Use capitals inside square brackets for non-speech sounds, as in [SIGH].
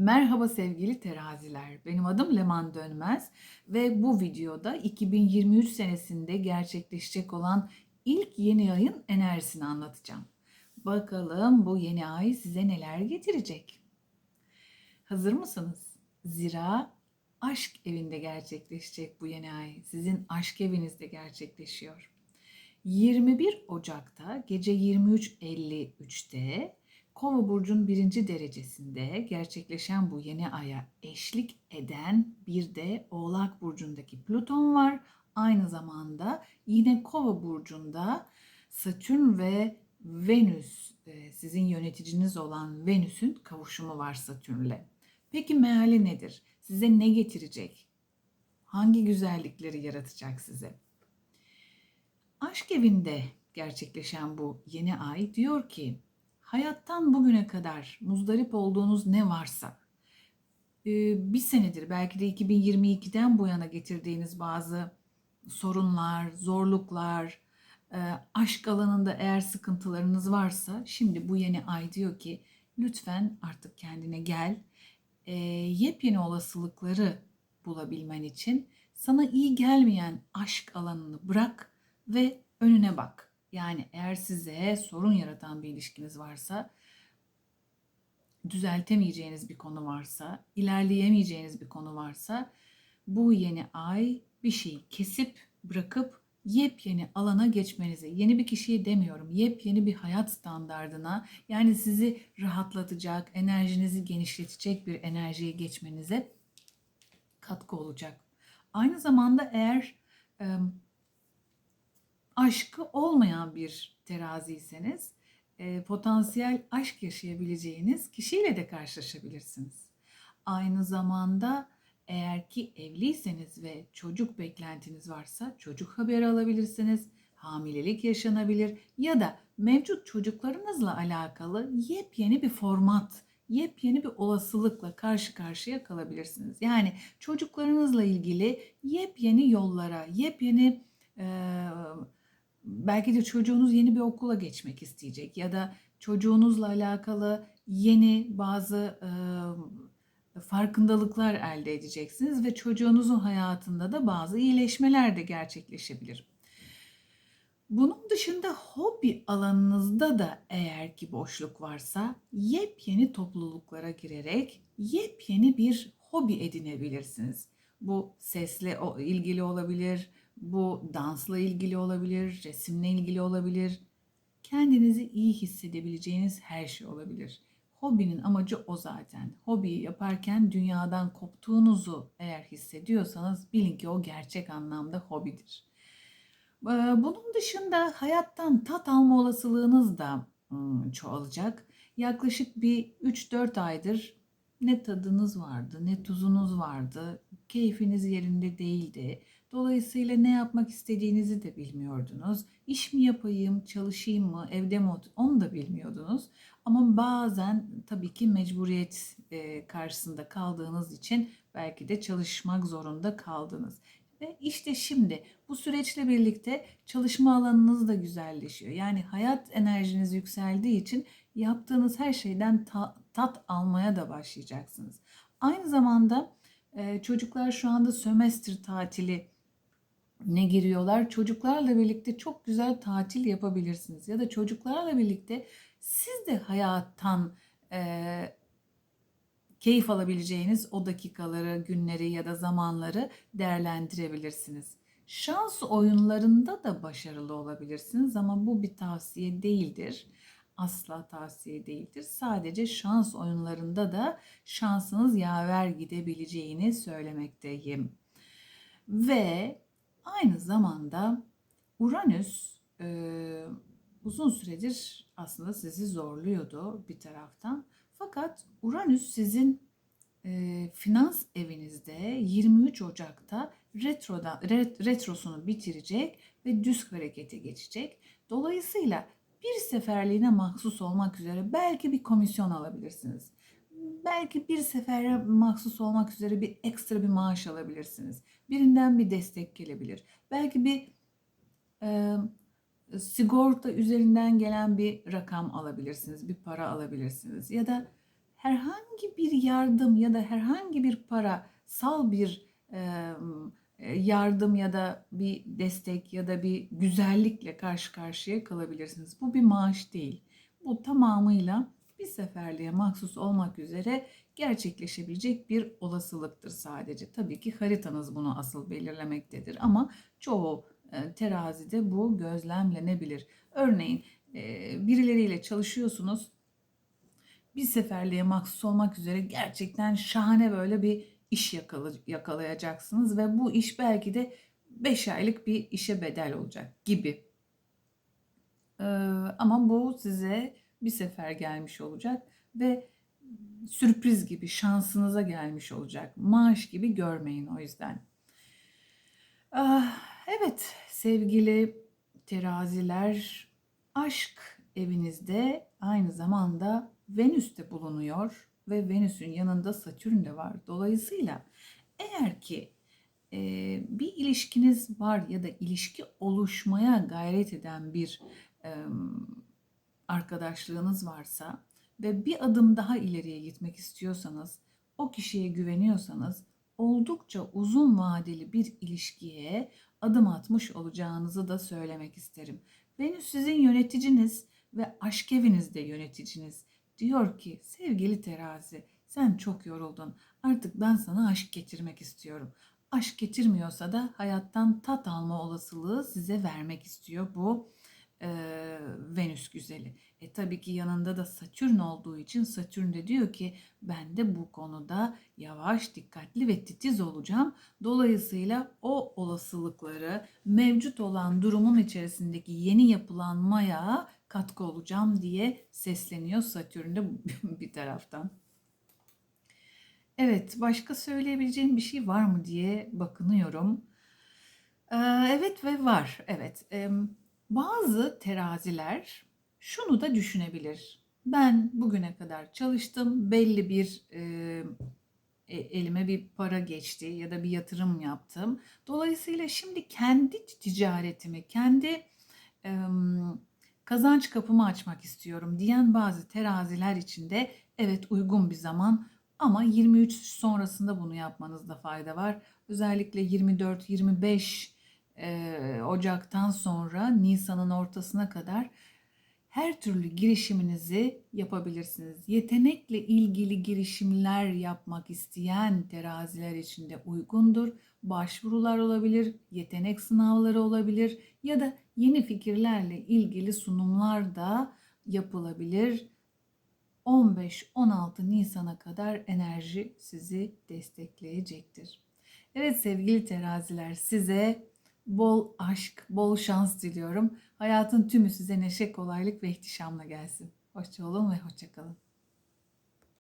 Merhaba sevgili teraziler. Benim adım Leman Dönmez ve bu videoda 2023 senesinde gerçekleşecek olan ilk yeni ayın enerjisini anlatacağım. Bakalım bu yeni ay size neler getirecek? Hazır mısınız? Zira aşk evinde gerçekleşecek bu yeni ay. Sizin aşk evinizde gerçekleşiyor. 21 Ocak'ta gece 23.53'te Kova burcun birinci derecesinde gerçekleşen bu yeni aya eşlik eden bir de Oğlak burcundaki Plüton var. Aynı zamanda yine Kova burcunda Satürn ve Venüs e, sizin yöneticiniz olan Venüs'ün kavuşumu var Satürn'le. Peki meali nedir? Size ne getirecek? Hangi güzellikleri yaratacak size? Aşk evinde gerçekleşen bu yeni ay diyor ki hayattan bugüne kadar muzdarip olduğunuz ne varsa e, bir senedir belki de 2022'den bu yana getirdiğiniz bazı sorunlar, zorluklar, e, aşk alanında eğer sıkıntılarınız varsa şimdi bu yeni ay diyor ki lütfen artık kendine gel. E, yepyeni olasılıkları bulabilmen için sana iyi gelmeyen aşk alanını bırak ve önüne bak. Yani eğer size sorun yaratan bir ilişkiniz varsa, düzeltemeyeceğiniz bir konu varsa, ilerleyemeyeceğiniz bir konu varsa bu yeni ay bir şeyi kesip bırakıp yepyeni alana geçmenize, yeni bir kişiyi demiyorum, yepyeni bir hayat standardına yani sizi rahatlatacak, enerjinizi genişletecek bir enerjiye geçmenize katkı olacak. Aynı zamanda eğer aşkı olmayan bir teraziyseniz e, potansiyel aşk yaşayabileceğiniz kişiyle de karşılaşabilirsiniz. Aynı zamanda eğer ki evliyseniz ve çocuk beklentiniz varsa çocuk haberi alabilirsiniz. Hamilelik yaşanabilir ya da mevcut çocuklarınızla alakalı yepyeni bir format, yepyeni bir olasılıkla karşı karşıya kalabilirsiniz. Yani çocuklarınızla ilgili yepyeni yollara, yepyeni e, belki de çocuğunuz yeni bir okula geçmek isteyecek ya da çocuğunuzla alakalı yeni bazı e, farkındalıklar elde edeceksiniz ve çocuğunuzun hayatında da bazı iyileşmeler de gerçekleşebilir. Bunun dışında hobi alanınızda da eğer ki boşluk varsa yepyeni topluluklara girerek yepyeni bir hobi edinebilirsiniz. Bu sesle ilgili olabilir, bu dansla ilgili olabilir, resimle ilgili olabilir. Kendinizi iyi hissedebileceğiniz her şey olabilir. Hobinin amacı o zaten. Hobiyi yaparken dünyadan koptuğunuzu eğer hissediyorsanız bilin ki o gerçek anlamda hobidir. Ee, bunun dışında hayattan tat alma olasılığınız da hmm, çoğalacak. Yaklaşık bir 3-4 aydır ne tadınız vardı, ne tuzunuz vardı, keyfiniz yerinde değildi. Dolayısıyla ne yapmak istediğinizi de bilmiyordunuz. İş mi yapayım, çalışayım mı, evde mi onu da bilmiyordunuz. Ama bazen tabii ki mecburiyet e, karşısında kaldığınız için belki de çalışmak zorunda kaldınız. Ve işte şimdi bu süreçle birlikte çalışma alanınız da güzelleşiyor. Yani hayat enerjiniz yükseldiği için yaptığınız her şeyden ta- tat almaya da başlayacaksınız. Aynı zamanda e, çocuklar şu anda sömestr tatili ne giriyorlar? Çocuklarla birlikte çok güzel tatil yapabilirsiniz. Ya da çocuklarla birlikte siz de hayattan e, keyif alabileceğiniz o dakikaları, günleri ya da zamanları değerlendirebilirsiniz. Şans oyunlarında da başarılı olabilirsiniz ama bu bir tavsiye değildir. Asla tavsiye değildir. Sadece şans oyunlarında da şansınız yaver gidebileceğini söylemekteyim. Ve Aynı zamanda Uranüs e, uzun süredir aslında sizi zorluyordu bir taraftan. Fakat Uranüs sizin e, finans evinizde 23 Ocak'ta retroda, ret, retrosunu bitirecek ve düz harekete geçecek. Dolayısıyla bir seferliğine mahsus olmak üzere belki bir komisyon alabilirsiniz belki bir sefere mahsus olmak üzere bir ekstra bir maaş alabilirsiniz. Birinden bir destek gelebilir. Belki bir e, sigorta üzerinden gelen bir rakam alabilirsiniz, bir para alabilirsiniz. Ya da herhangi bir yardım ya da herhangi bir parasal bir e, yardım ya da bir destek ya da bir güzellikle karşı karşıya kalabilirsiniz. Bu bir maaş değil. Bu tamamıyla bir seferliğe mahsus olmak üzere gerçekleşebilecek bir olasılıktır sadece. Tabii ki haritanız bunu asıl belirlemektedir ama çoğu e, terazide bu gözlemlenebilir. Örneğin e, birileriyle çalışıyorsunuz. Bir seferliğe mahsus olmak üzere gerçekten şahane böyle bir iş yakala- yakalayacaksınız ve bu iş belki de 5 aylık bir işe bedel olacak gibi. Ee, ama bu size bir sefer gelmiş olacak ve sürpriz gibi şansınıza gelmiş olacak. Maaş gibi görmeyin o yüzden. Ah, evet sevgili teraziler aşk evinizde aynı zamanda Venüs de bulunuyor ve Venüs'ün yanında Satürn de var. Dolayısıyla eğer ki e, bir ilişkiniz var ya da ilişki oluşmaya gayret eden bir e, arkadaşlığınız varsa ve bir adım daha ileriye gitmek istiyorsanız, o kişiye güveniyorsanız oldukça uzun vadeli bir ilişkiye adım atmış olacağınızı da söylemek isterim. Venüs sizin yöneticiniz ve aşk evinizde yöneticiniz. Diyor ki sevgili terazi sen çok yoruldun. Artık ben sana aşk getirmek istiyorum. Aşk getirmiyorsa da hayattan tat alma olasılığı size vermek istiyor bu e, Venüs güzeli. E tabii ki yanında da Satürn olduğu için Satürn de diyor ki ben de bu konuda yavaş, dikkatli ve titiz olacağım. Dolayısıyla o olasılıkları mevcut olan durumun içerisindeki yeni yapılanmaya katkı olacağım diye sesleniyor Satürn de [LAUGHS] bir taraftan. Evet, başka söyleyebileceğim bir şey var mı diye bakınıyorum. Evet ve var. Evet. Bazı teraziler şunu da düşünebilir. Ben bugüne kadar çalıştım, belli bir e, elime bir para geçti ya da bir yatırım yaptım. Dolayısıyla şimdi kendi ticaretimi, kendi e, kazanç kapımı açmak istiyorum diyen bazı teraziler için de evet uygun bir zaman ama 23 sonrasında bunu yapmanızda fayda var. Özellikle 24-25 e, Ocak'tan sonra Nisan'ın ortasına kadar her türlü girişiminizi yapabilirsiniz. Yetenekle ilgili girişimler yapmak isteyen teraziler için de uygundur. Başvurular olabilir, yetenek sınavları olabilir ya da yeni fikirlerle ilgili sunumlar da yapılabilir. 15-16 Nisan'a kadar enerji sizi destekleyecektir. Evet sevgili teraziler size bol aşk, bol şans diliyorum. Hayatın tümü size neşe, kolaylık ve ihtişamla gelsin. Hoşça olun ve hoşça kalın.